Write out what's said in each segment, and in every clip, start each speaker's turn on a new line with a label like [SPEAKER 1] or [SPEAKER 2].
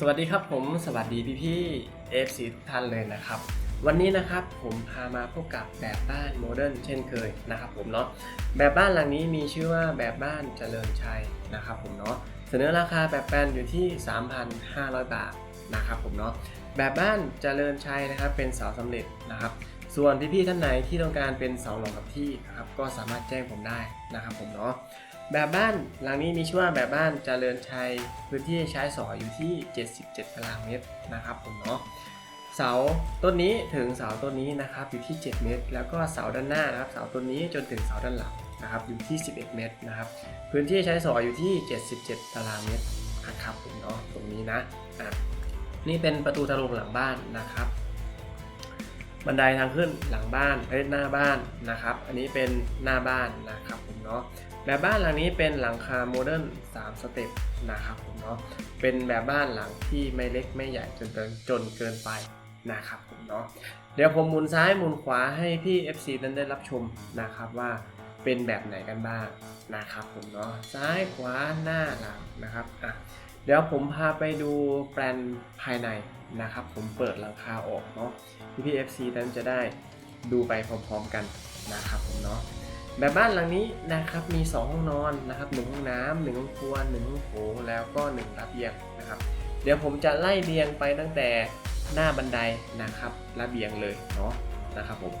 [SPEAKER 1] สวัสดีครับผมสวัสดีพี่พี่เอฟซีทุกท่านเลยนะครับ วันนี้นะครับผมพามาพบกับแบบบ้านโมเดิร์นเช่นเคยนะครับผมเนาะแบบบ้านหลังนี้มีชื่อว่าแบบบ้านเจริญชัยนะครับผมเนาะเสนอราคาแบบแปลนอยู่ที่ 3,500 บาทนะครับผมเนาะแบบบ้านเจริญชัยนะครับเป็นเสาสำเร็จนะครับ ส่วนพี่ๆท่านไหนที่ต้องการเป็นเสาหลงกับที่นะครับก็สามารถแจ้งผมได้นะครับผมเนาะ แบบบ้านหลังนี้มีชื่อว่าแบบบ้านเจริญชัยพื้นที่ใช้สอยอยู่ที่ 77ตารางเมตรนะครับผมเนาะเสาต้นนี้ถึงเสาต้นนี้นะครับอยู่ที่ 7 เมตร แล้วก็เสาด้านหน้านะครับเสาต้นนี้จนถึงเสาด้านหลังนะครับอยู่ที่ 11 เมตรนะครับพื้นที่ใช้สอยอยู่ที่ 77 ตารางเมตรนะครับผมเนาะตรงนี้นะอะนี่เป็นประตูทะลุหลังบ้านนะครับ บันไดทางขึ้นหลังบ้านเอ้ยหน้าบ้านนะครับ อันนี้เป็นหน้าบ้านนะครับผมเนาะ แบบบ้านหลังนี้เป็นหลังคาโมเดิร์น3สเต็ปนะครับผมเนาะเป็นแบบบ้านหลังที่ไม่เล็กไม่ใหญ่จนเกินจนเกินไปนะครับผมเนาะเดี๋ยวผมหมุนซ้ายหมุนขวาให้พี่ FC นั้นได้รับชมนะครับว่าเป็นแบบไหนกันบ้างนะครับผมเนาะซ้ายขวาหน้าหลังนะครับอะเดี๋ยวผมพาไปดูแปลนภายในนะครับ ผมเปิดหลังคาออกเนาะพี่พี่ FC นั้นจะได้ดูไปพร้อมๆกันนะครับผมเนาะ แบบบ้านหลังนี้นะครับมี 2 ห้องนอนนะครับ1ห้องน้ำหนึ่งห้องครัวหนึ่งห้องโถงแล้วก็1ระเบียงนะครับ เดี๋ยวผมจะไล่เรียงไปตั้งแต่หน้าบันไดนะครับระเบียงเลยเนาะนะครับผม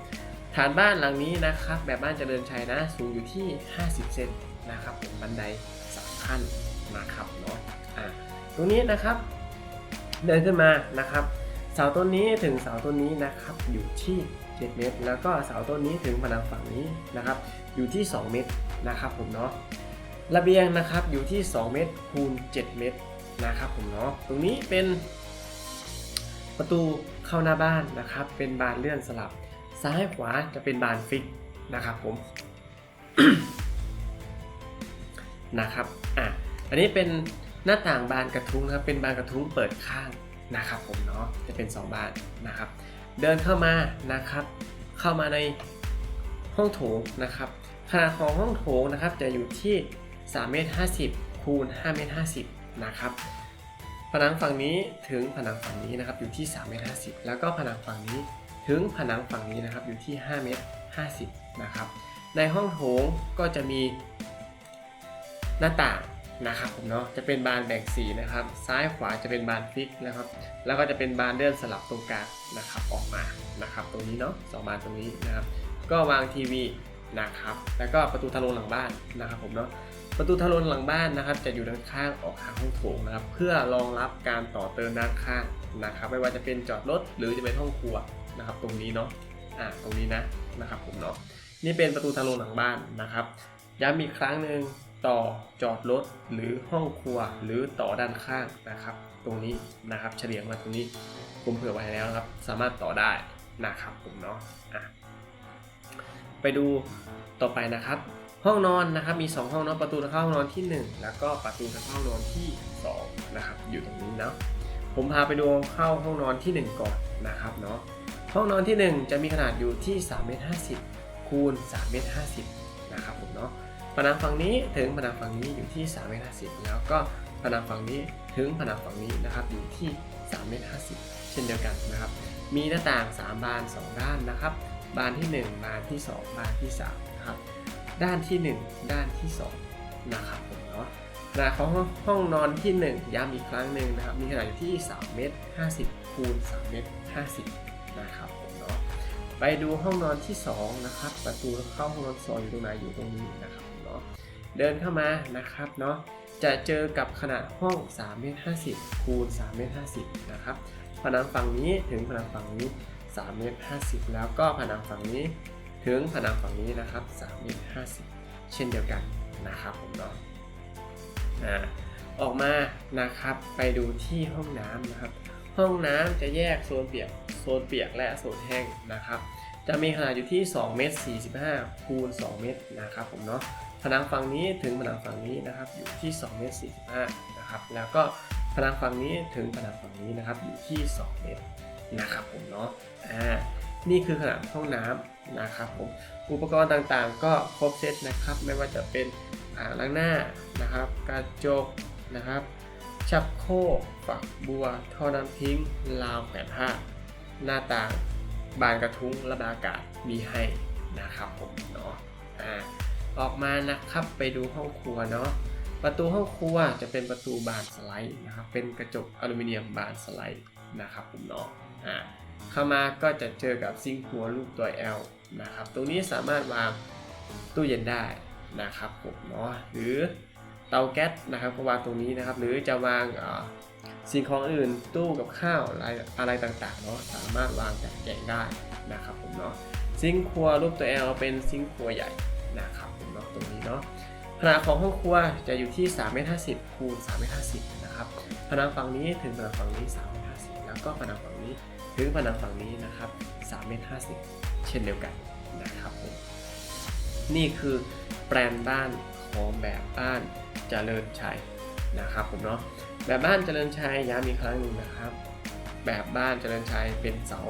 [SPEAKER 1] ฐานบ้านหลังนี้นะครับแบบบ้านเจริญชัยนะสูงอยู่ที่ 50 เซนนะครับผมบันไดสามขั้นนะครับเนาะอะตรงนี้นะครับเดินขึ้นมานะครับเสาต้นนี้ถึงเสาต้นนี้นะครับอยู่ที่ 7 เมตร แล้วก็เสาต้นนี้ถึงผนังฝั่งนี้นะครับ อยู่ที่ 2 เมตรนะครับผมเนาะระเบียงนะครับอยู่ที่ 2 เมตรคูณ 7 เมตรนะครับผมเนาะตรงนี้เป็นประตูเข้าหน้าบ้านนะครับ เป็นบานเลื่อนสลับ ซ้ายขวาจะเป็นบานฟิกนะครับผมนะครับอะอันนี้เป็นหน้าต่างบานกระทุ้งนะครับเป็นบานกระทุ้งเปิดข้างนะครับผมเนาะจะเป็น 2 บานนะครับ เดินเข้ามานะครับ เข้ามาในห้องโถงนะครับ ขนาดของห้องโถงนะครับจะอยู่ที่3เมตร50คูณ5เมตร50นะครับ ผนังฝั่งนี้ถึงผนังฝั่งนี้นะครับอยู่ที่3เมตร50 แล้วก็ผนังฝั่งนี้ถึงผนังฝั่งนี้นะครับอยู่ที่5เมตร50นะครับ ในห้องโถงก็จะมีหน้าต่าง นะครับผมเนาะจะเป็นบานแบ่งสีนะครับ ซ้ายขวาจะเป็นบานฟิกนะครับ แล้วก็จะเป็นบานเลื่อนสลับตรงกลางนะครับออกมานะครับ ตรงนี้เนาะสองบานตรงนี้นะครับ ก็วางทีวีนะครับ แล้วก็ประตูทะลุหลังบ้านนะครับผมเนาะประตูทะลุหลังบ้านนะครับ จะอยู่ด้านข้างออกทางห้องโถงนะครับ เพื่อรองรับการต่อเติมด้านข้างนะครับ ไม่ว่าจะเป็นจอดรถหรือจะเป็นห้องครัวนะครับ ตรงนี้เนาะอ่าตรงนี้นะนะครับผมเนาะนี่เป็นประตูทะลุหลังบ้านนะครับย้ำอีกครั้งหนึ่ง ต่อจอดรถหรือห้องครัวหรือต่อด้านข้างนะครับ ตรงนี้นะครับเฉลี่ยมาตรงนี้ผมเผื่อไว้แล้วนะครับ สามารถต่อได้นะครับผมเนาะะไปดูต่อไปนะครับ ห้องนอนนะครับมี 2 ห้องนอนประตูทางเข้าห้องนอนที่ 1 แล้วก็ประตูทางเข้าห้องนอนที่2นะครับอยู่ตรงนี้เนาะผมพาไปดูเข้าห้องนอนที่ 1 ก่อนนะครับเนาะห้องนอนที่ 1 จะมีขนาดอยู่ที่3เมตร50คูณ3เมตร50นะครับผมเนาะ ผนังฝั่งนี้ถึงผนังฝั่งนี้อยู่ที่3เมตร50แล้วก็ผนังฝั่งนี้ถึงผนังฝั่งนี้นะครับอยู่ที่3เมตร50เช่นเดียวกันนะครับ มีหน้าต่าง 3 บาน 2 ด้านนะครับ บานที่ 1 บานที่ 2 บานที่3นะครับด้านที่ 1 ด้านที่2นะครับผมเนาะขนาดของห้องนอนที่ 1 ย้ำอีกครั้งหนึ่งนะครับมีขนาดอยู่ที่3เมตร50คูณ3เมตร50นะครับผมเนาะไปดูห้องนอนที่ 2 นะครับ ประตูเข้าห้องนอนสองอยู่ตรงไหนอยู่ตรงนี้นะครับ เดินเข้ามานะครับเนาะจะเจอกับขนาดห้อง3เมตร50คูณ3เมตร50นะครับผนังฝั่งนี้ถึงผนังฝั่งนี้3เมตร50 แล้วก็ผนังฝั่งนี้ถึงผนังฝั่งนี้นะครับ3เมตร50 เช่นเดียวกันนะครับผมเนาะออกมานะครับไปดูที่ห้องน้ำนะครับ ห้องน้ำจะแยกโซนเปียกโซนเปียกและโซนแห้งนะครับ จะมีขนาดอยู่ที่2เมตร45คูณ2เมตรนะครับผมเนาะ นังฝั่งนี้ถึงผนังฝั่งนี้นะครับอยู่ที่2เมตร45นะครับแล้วก็ผนังฝั่งนี้ถึงผนังฝั่งนี้นะครับอยู่ที่ 2 เมตรนะครับผมเนาะอ่านี่คือขนาดห้องน้ำนะครับผมอุปกรณ์ต่างๆ ก็ครบเซตนะครับไม่ว่าจะเป็นอ่างล้างหน้านะครับกระจกนะครับ ชักโครกฝักบัวท่อน้ำทิ้งราวแขวนผ้าหน้าต่างบานกระทุ้งระบายอากาศมีให้นะครับผมเนาะอ่า ออกมานะครับไปดูห้องครัวเนาะประตูห้องครัวจะเป็นประตูบานสไลด์นะครับเป็นกระจกอลูมิเนียมบานสไลด์นะครับผมเนาะอ่าเข้ามาก็จะเจอกับซิงค์ครัวรูปตัว L นะครับตรงนี้สามารถวางตู้เย็นได้นะครับผมเนาะหรือเตาแก๊สนะครับก็วางตรงนี้นะครับ หรือจะวางอ่อสิ่งของอื่นตู้กับข้าวอะไรอะไรต่างๆเนาะสามารถวางจัดแจงได้นะครับผมเนาะซิงค์ครัวรูปตัว L เป็นซิงค์ครัวใหญ่นะครับ ตรงนี้เนาะขนาดของห้องครัวจะอยู่ที่3เมตร50คูณ3เมตร50นะครับผนังฝั่งนี้ถึงผนังฝั่งนี้3เมตร50แล้วก็ผนังฝั่งนี้ถึงผนังฝั่งนี้นะครับ3เมตร50เช่นเดียวกันนะครับผมนี่คือแปลนบ้านของแบบบ้านเจริญชัยนะครับผมเนาะแบบบ้านเจริญชัยย้ำอีกครั้งหนึ่งนะครับ แบบบ้านเจริญชัยเป็นเสา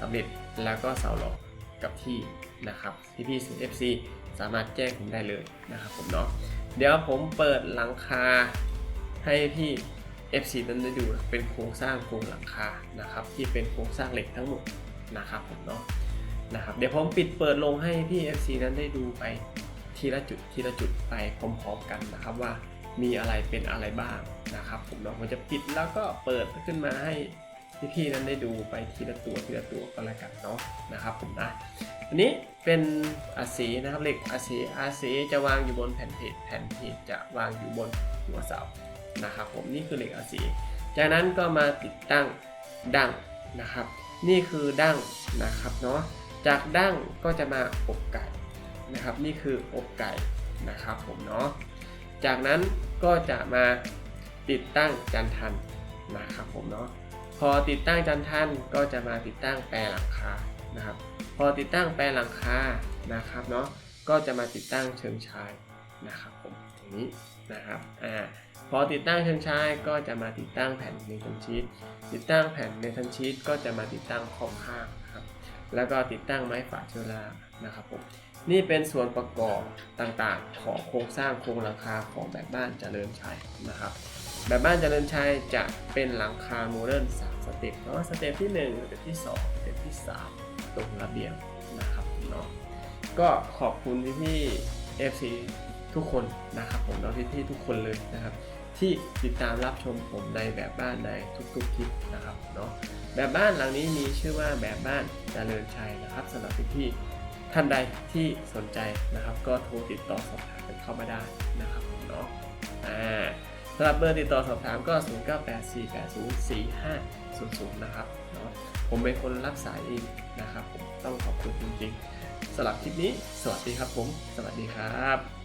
[SPEAKER 1] สำเร็จแล้วก็เสาหลอกกับที่ นะครับพี่พี่ซีเอฟซีสามารถแจ้งผมได้เลยนะครับผมเนาะเดี๋ยวผมเปิดหลังคาให้พี่ FC นั้นได้ดูเป็นโครงสร้างโครงหลังคานะครับ ที่เป็นโครงสร้างเหล็กทั้งหมดนะครับผมเนาะนะครับเดี๋ยวผมปิดเปิดลงให้พี่ FC นั้นได้ดูไปทีละจุดทีละจุดไปพร้อมๆกันนะครับว่ามีอะไรเป็นอะไรบ้างนะครับผมเนาะผมจะปิดแล้วก็เปิดขึ้นมาให้ พี่ๆนั้นได้ดูไปทีละตัวทีละตัวก็แล้วกันเนาะนะครับผมนะอันนี้เป็นอาสีนะครับเหล็กอาสีอาสีจะวางอยู่บนแผ่นเพจแผ่นเพจจะวางอยู่บนหัวเสานะครับผมนี่คือเหล็กอาสีจากนั้นก็มาติดตั้งดั้งนะครับ นี่คือดั้งนะครับเนาะจากดั้งก็จะมาอบไก่นะครับ นี่คืออบไก่นะครับผมเนาะจากนั้นก็จะมาติดตั้งจันทันนะครับผมเนาะ พอติดตั้งจันทันก็จะมาติดตั้งแปรหลังคานะครับ พอติดตั้งแปรหลังคานะครับเนาะก็จะมาติดตั้งเชิงชายนะครับผมอย่างนี้นะครับอ่าพอติดตั้งเชิงชายก็จะมาติดตั้งแผ่นเนทันชีตติดตั้งแผ่นเนทันชีตก็จะมาติดตั้งขอบข้างนะครับแล้วก็ติดตั้งไม้ฝาเชื้อรานะครับผมนี่เป็นส่วนประกอบต่างๆ ของโครงสร้างโครงหลังคาของแบบบ้านเจริญชัยนะครับ แบบบ้านเจริญชัยจะเป็นหลังคาโมเดิร์นสามสเต็ปเนาะสเต็ปที่1สเต็ปที่ 2 สเต็ปที่ 3 ตรงระเบียงนะครับเนาะก็ขอบคุณพี่พี่ๆ FC ทุกคนนะครับผมเนาะพี่ๆทุกคนเลยนะครับ ที่ติดตามรับชมผมในแบบบ้านในทุกๆคลิปนะครับเนาะแบบบ้านหลังนี้มีชื่อว่าแบบบ้านเจริญชัยนะครับสำหรับพี่ๆท่านใดที่สนใจนะครับ ก็โทรติดต่อสอบถามกันเข้ามาได้นะครับเนาะอ่าำหรับเบอร์ติดต่อสอบถามก็ 0984804500 นะครับเนาะผมเป็นคนรับสายเองนะครับผมต้องขอบคุณจริงๆสำหรับคลิปนี้ สวัสดีครับผม สวัสดีครับ